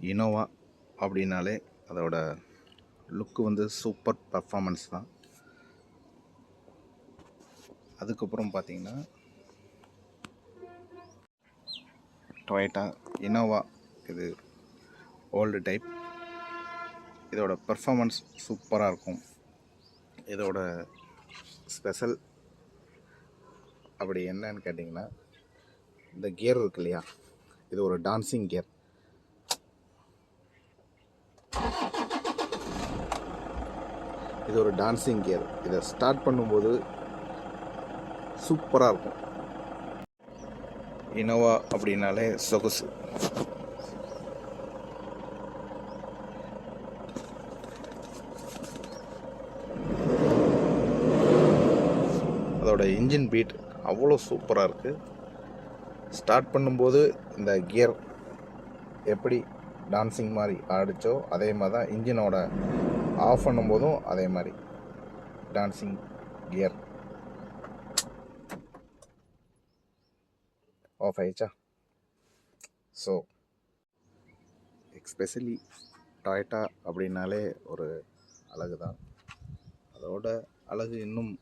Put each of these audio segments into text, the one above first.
Innova அப்படின்னாலே அதோட லுக்கு வந்து சூப்பர் பர்ஃபாமன்ஸ் தான். அதுக்கப்புறம் பார்த்தீங்கன்னா டொயட்டா இனோவா இது ஓல்டு டைப் இதோட பர்ஃபாமன்ஸ் சூப்பராக இருக்கும். இதோட ஸ்பெஷல் அப்படி என்னன்னு கேட்டிங்கன்னா இந்த கியர் இருக்கு இல்லையா? இது ஒரு டான்சிங் கியர் இது ஒரு டான்சிங் கியர் இதை ஸ்டார்ட் பண்ணும்போது சூப்பராக இருக்கும். இனோவா அப்படின்னாலே சொகுசு. அதோட இன்ஜின் பீட் அவ்வளோ சூப்பராக இருக்குது ஸ்டார்ட் பண்ணும்போது இந்த கியர் எப்படி டான்சிங் மாதிரி ஆடிச்சோ அதே மாதிரி தான் இன்ஜினோட ஆஃப் பண்ணும்போதும் அதே மாதிரி. Dancing gear. ஆஃப் ஆயிடுச்சா? ஸோ எக்ஸ்பெஷலி டாய்ட்டா அப்படின்னாலே ஒரு அழகு தான். அதோட அழகு இன்னும்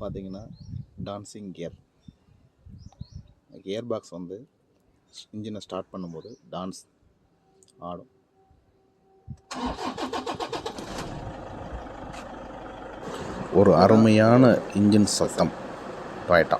பார்த்தீங்கன்னா டான்சிங் கியர் கியர் பாக்ஸ் வந்து இன்ஜினை ஸ்டார்ட் பண்ணும்போது டான்ஸ் ஆடும். ஒரு அருமையான இன்ஜின் சத்தம் டொயட்டா